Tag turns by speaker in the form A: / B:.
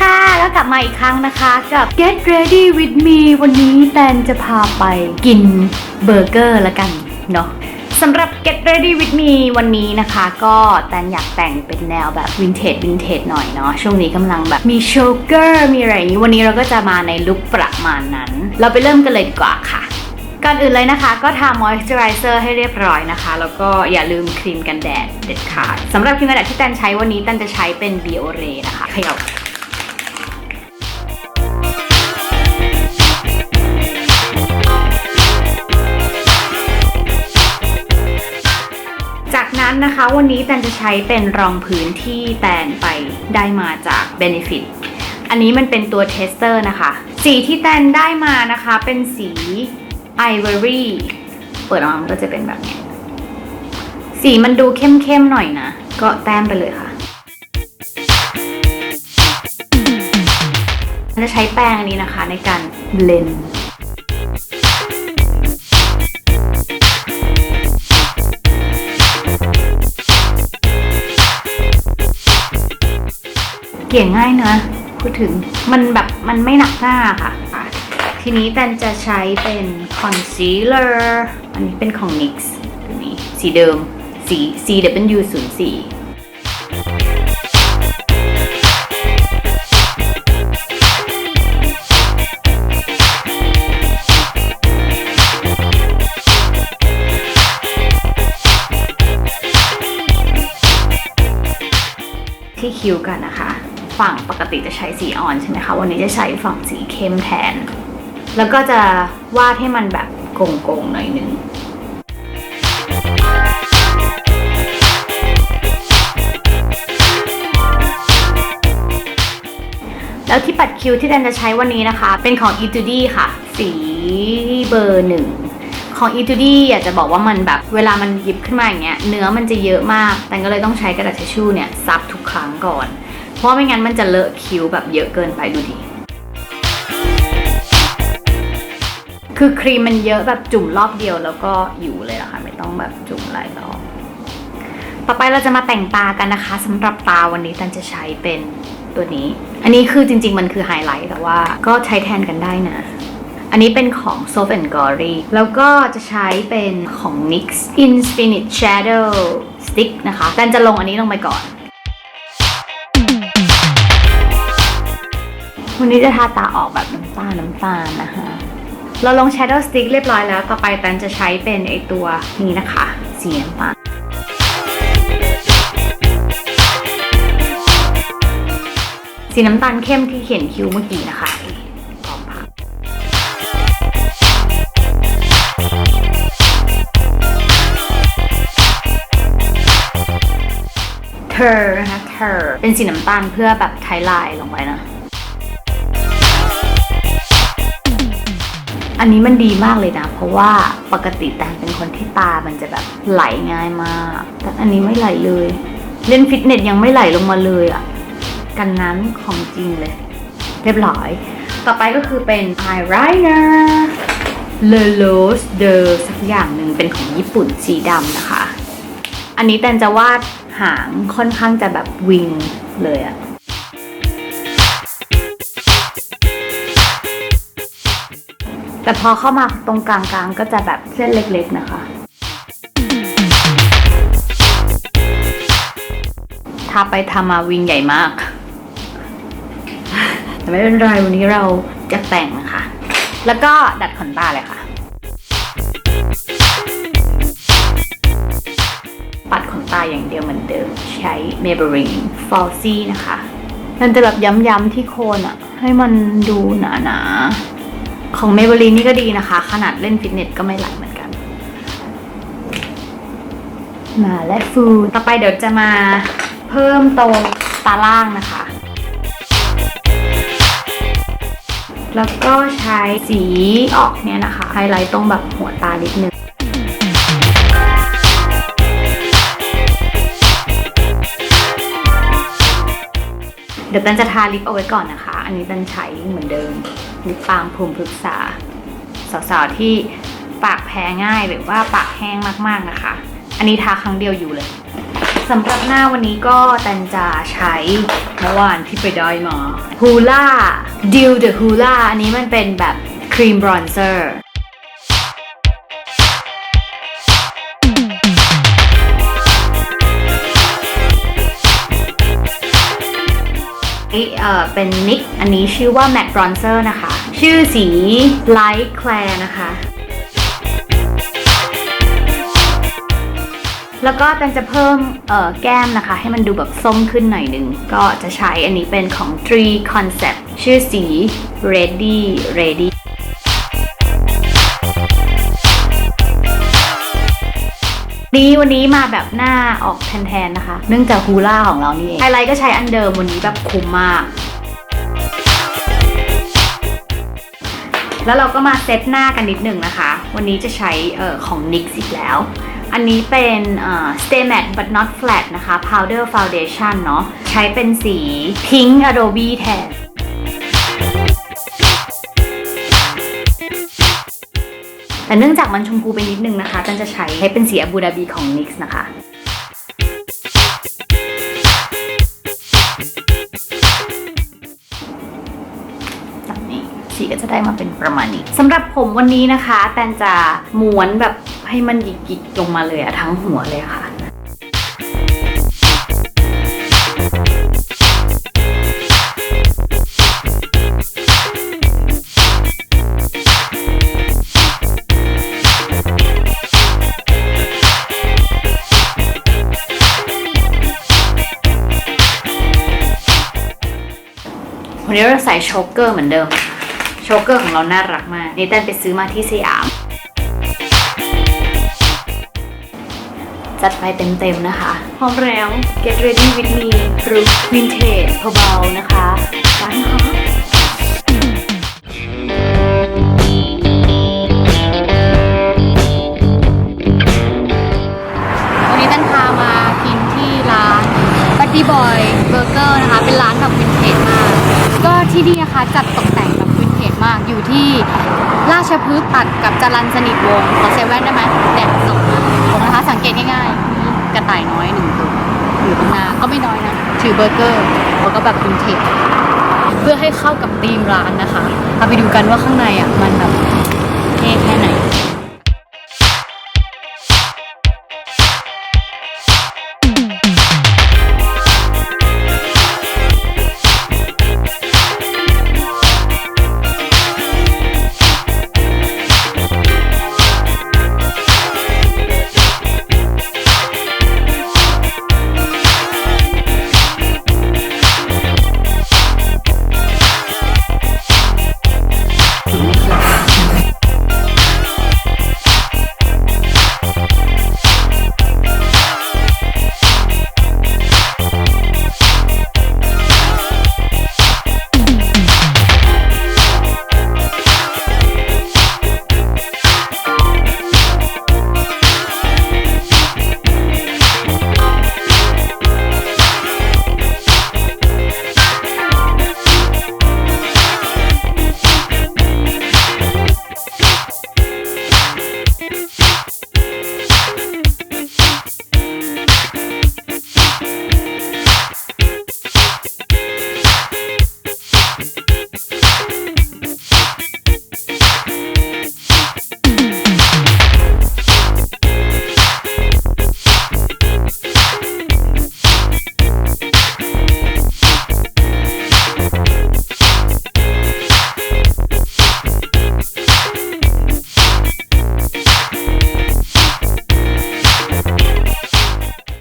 A: ค่ะ แล้วกลับมาอีกครั้งนะคะกับ Get Ready with me วันนี้แตนจะพาไปกินเบอร์เกอร์ละกันเนาะสำหรับ Get Ready with me วันนี้นะคะ ก็แตนอยากแต่งเป็นแนวแบบวินเทจวินเทจหน่อยเนาะช่วงนี้กำลังแบบมีโชเกอร์มีอะไรอย่างนี้วันนี้เราก็จะมาในลุคประมาณนั้น เราไปเริ่มกันเลยดีกว่าค่ะก่อนอื่นเลยนะคะ ก็ทามอยส์เจอไรเซอร์ให้เรียบร้อยนะคะ แล้วก็อย่าลืมครีมกันแดดเด็ดขาดสำหรับครีมกันแดดที่แตนใช้วันนี้แตนจะใช้เป็น b ิโอเรนะคะเขย่า นั้นนะคะ วันนี้แตนจะใช้เป็นรองพื้นที่แตนไปได้มาจาก Benefit อันนี้มันเป็นตัวเทสเตอร์นะคะ สีที่แตนได้มานะคะเป็นสี Ivory เปิดออกมาก็จะเป็นแบบนี้ สีมันดูเข้มๆหน่อยนะ ก็แต้มไปเลยค่ะจะใช้แป้งอันนี้นะคะในการเบลนด์ เกี่ยงง่ายนะพูดถึงมันแบบมันไม่หนักหน้าค่ะ ทีนี้แตนจะใช้เป็นคอนซีลเลอร์อันนี้เป็นของ NYX ตัวนี้สีเดิมสี CW04 ที่คิ้วกันนะคะ ฝั่งปกติจะใช้สีอ่อนใช่ไหมคะ วันนี้จะใช้ฝั่งสีเข้มแทน แล้วก็จะวาดให้มันแบบโกงๆหน่อยนึงแล้วที่ปัดคิ้วที่แดนจะใช้วันนี้นะคะ เป็นของ e t u d y ค่ะ สีเบอร์หนึ่งของ e t u d y อยากจะบอกว่ามันแบบเวลามันหยิบขึ้นมาอย่างเงี้ยเนื้อมันจะเยอะมาก แต่ก็เลยต้องใช้กระดาษทิชชู่เนี่ยซับทุกครั้งก่อน เพราะไม่งั้นมันจะเลอะคิ้วแบบเยอะเกินไปดูดิ คือครีมมันเยอะแบบจุ่มรอบเดียวแล้วก็อยู่เลยละค่ะ ไม่ต้องแบบจุ่มหลายรอบ ต่อไปเราจะมาแต่งตากันนะคะสำหรับตาวันนี้ตันจะใช้เป็นตัวนี้ อันนี้คือจริง ๆ มันคือไฮไลท์แต่ว่าก็ใช้แทนกันได้นะอันนี้เป็นของ Soft and gory แล้วก็จะใช้เป็นของ NYX Infinite Shadow Stick นะคะแตนจะลงอันนี้ลงไปก่อน วันนี้จะทาตาออกแบบน้ำตาลน้ำตาลนะคะ เราลง Shadow Stick เรียบร้อยแล้ว ต่อไปแตนจะใช้เป็นไอตัวนี้นะคะ สีน้ำตาลสีน้ำตาลเข้มที่เขียนคิ้วเมื่อกี้นะคะเธอนะคะเธอเป็นสีน้ำตาลเพื่อแบบไทไลน์ลงไปนะ อันนี้มันดีมากเลยนะ เพราะว่าปกติแตนเป็นคนที่ตามันจะแบบไหลง่ายมาก แต่อันนี้ไม่ไหลเลย เล่นฟิตเนสยังไม่ไหลลงมาเลยอะ่ะ กันน้ำของจริงเลย เรียบร้อย ต่อไปก็คือเป็น eyeliner Le Rose de สักอย่างหนึ่งเป็นของญี่ปุ่นสีดำนะคะ อันนี้แตนจะวาดหางค่อนข้างจะแบบวิงเลยอะ แต่พอเข้ามาตรงกลางๆก็จะแบบเส้นเล็กๆนะคะ ทาไปทามาวิงใหญ่มาก แต่ไม่เป็นไรวันนี้เราจะแต่งนะคะ แล้วก็ดัดขนตาเลยค่ะ ปัดขนตาอย่างเดียวเหมือนเดิม ใช้ Maybelline Falsy นะคะ มันจะแบบย้ำๆที่โคนอะให้มันดูหนาๆ ของ Maybelline นี่ก็ดีนะคะ ขนาดเล่นฟิตเนสก็ไม่ไหลเหมือนกัน มาและฟูต่อไปเดี๋ยวจะมาเพิ่มตรงตาล่างนะคะ แล้วก็ใช้สีออกเนี่ยนะคะ ไฮไลท์ตรงแบบหัวตานิดนึงเดี๋ยวตันจะทาลิปเอาไว้ก่อนนะคะ อันนี้ตันใช้เหมือนเดิมลิปบาล์มภูมิพฤกษาสาวๆที่ปากแพ้ง่ายหรือว่าปากแห้งมากๆนะคะ อันนี้ทาครั้งเดียวอยู่เลยสำหรับหน้าวันนี้ก็แตนจะใช้เมื่อวานที่ไปได้มาฮูล่าดิวเดอะฮูล่าอันนี้มันเป็นแบบครีมบรอนเซอร์ เอ่อเป็นนิกอันนี้ชื่อว่า Matte Bronzer นะคะ ชื่อสี Light Clair นะคะ แล้วก็ตันจะเพิ่มเอ่อแก้มนะคะ ให้มันดูแบบส้มขึ้นหน่อยหนึ่งก็จะใช้อันนี้เป็นของ Tree Concept ชื่อสี Ready Ready นี้วันนี้มาแบบหน้าออกแทนๆนะคะ เนื่องจากฮูล่าของเรานี่เองไฮไลท์ก็ใช้อันเดิมวันนี้แบบคุ้มมาก แล้วเราก็มาเซตหน้ากันนิดหนึ่งนะคะ วันนี้จะใช้ออของ NYX อีกแล้ว อันนี้เป็นอ่อ Stay Matte but not flat นะคะ Powder Foundation เนาะใช้เป็นสี Pink Adobe แทน แต่เนื่องจากมันชมพูไปนิดนึงนะคะตันจะใช้ให้เป็นสีอาบูดาบีของ NYX นะคะแบบนี้สีก็จะได้มาเป็นประมาณนี้สำหรับผมวันนี้นะคะ แตนจะม้วนแบบให้มันหยิกๆลงมาเลยอะทั้งหัวเลยค่ะ นนี้เราใส่โชกเกอร์เหมือนเดิมโชกเกอร์ของเราน่ารักมากนี่แตนไปซื้อมาที่สยาม จัดไปเต็มๆนะคะ พร้อมแล้ว get ready with me รุกวินเทจเบาๆนะคะไปค่ะ ที่นี่นะคะจัดตกแต่งแบบวินเทจมากอยู่ที่ราชพฤกษ์ตัดกับจรันสนิทวงศ์ขอเซเว่นได้ไหมแดดส่องผมนะคะสังเกตง่ายๆมีกระต่ายน้อยหนึ่งตัวอยู่ข้างหน้าก็ไม่น้อยนะถือเบอร์เกอร์แล้วก็แบบวินเทจเพื่อให้เข้ากับธีมร้านนะคะเอาไปดูกันว่าข้างในอะมันแบบเท่แค่ไหน